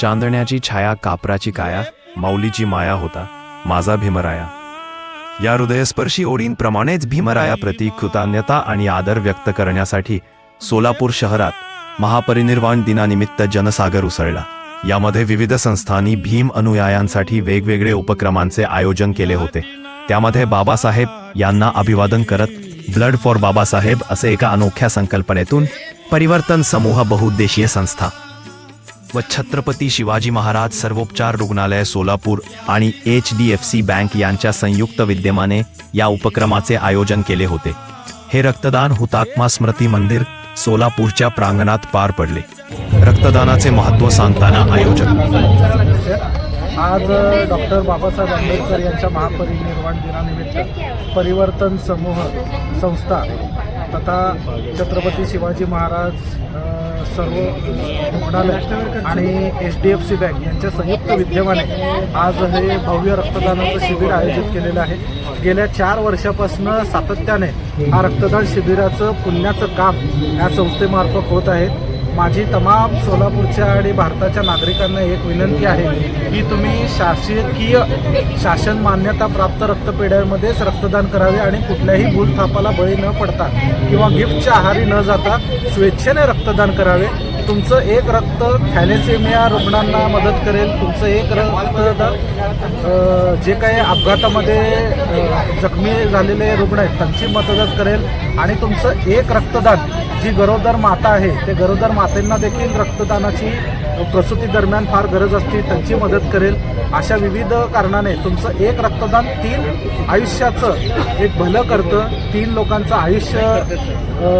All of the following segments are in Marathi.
चांदण्याची छाया कापराची काया माऊलीची माया होता माझा भीमराया. या हृदयस्पर्शी ओळींप्रमाणेच भीमराया प्रती कृतज्ञता आणि आदर व्यक्त करण्यासाठी सोलापूर शहरात महापरिनिर्वाण दिनानिमित्त जनसागर उसळला. यामध्ये विविध संस्थांनी भीम अनुयायांसाठी वेगवेगळे उपक्रमांचे आयोजन केले होते. त्यामध्ये बाबासाहेब यांना अभिवादन करत ब्लड फॉर बाबासाहेब असे एका अनोख्या संकल्पनेतून परिवर्तन समूह बहुउद्देशीय संस्था. व छत्रपती शिवाजी महाराज सर्वोपचार रुग्णालय सोलापूर आणि H D F C bank यांच्या संयुक्त विद्यमाने या उपक्रमाचे आयोजन केले होते. हे रक्तदान हुतात्मा स्मृती मंदिर सोलापूरच्या प्रांगणात पार पडले. रक्तदानाचे महत्त्व सांगताना आयोजक आज डॉक्टर बाबासाहेब आंबेडकर यांच्या महापरिनिर्वाण दिनानिमित्त परिवर्तन समूह संस्था तथा छत्रपती शिवाजी महाराज सर्व रुग्णालय आणि H D F C bank यांच्या संयुक्त विद्यमाने आज हे भव्य रक्तदानाचं शिबिर आयोजित केलेलं आहे. गेल्या चार वर्षापासून सातत्याने हा रक्तदान शिबिराचं पुण्याचं काम या संस्थेमार्फत होत आहे. माझी तमाम सोलापूरच्या आणि भारताच्या नागरिकांना एक विनंती आहे की तुम्ही शासकीय शासन मान्यता प्राप्त रक्तपेढ्यांमध्येच रक्तदान करावे आणि कुठल्याही भूलथापाला बळी न पडता किंवा गिफ्टच्या आहारी न जाता स्वेच्छेने रक्तदान करावे. तुमचं एक रक्त थॅलेसेमिया रुग्णांना मदत करेल. तुमचं एक रक्त जे काही अपघातामध्ये जखमी झालेले रुग्ण आहेत त्यांची मदत करेल. आणि तुमचं एक रक्तदान जी गरोदर माता आहे ते गरोदर मातेंना देखील रक्तदानाची प्रसूती दरम्यान फार गरज असते त्यांची मदत करेल. अशा विविध कारणाने तुमचं एक रक्तदान तीन आयुष्याचं एक भलं करतं. तीन लोकांचं आयुष्य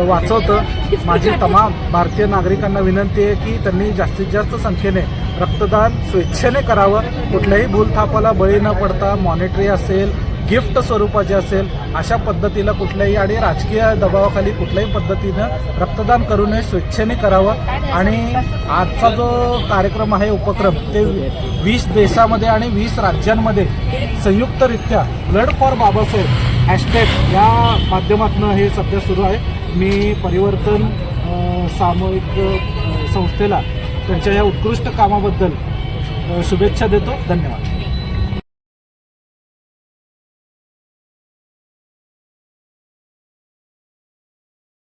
वाचवतं. माझी तमाम भारतीय नागरिकांना विनंती आहे की त्यांनी जास्तीत जास्त संख्येने रक्तदान स्वेच्छेने करावं. कुठल्याही भूलथापाला बळी न पडता मॉनिटरी असेल गिफ्ट स्वरूपाचे असेल अशा पद्धतीला कुठल्याही आणि राजकीय दबावाखाली कुठल्याही पद्धतीनं रक्तदान करू नये स्वेच्छेने करावं. आणि आजचा जो कार्यक्रम आहे उपक्रम ते वीस देशामध्ये आणि वीस राज्यांमध्ये संयुक्तरित्या ब्लड फॉर बाबासाहेब हॅशटॅग या माध्यमातून हे सध्या सुरू आहे. मी परिवर्तन सामूहिक संस्थेला त्यांच्या या उत्कृष्ट कामाबद्दल शुभेच्छा देतो. धन्यवाद.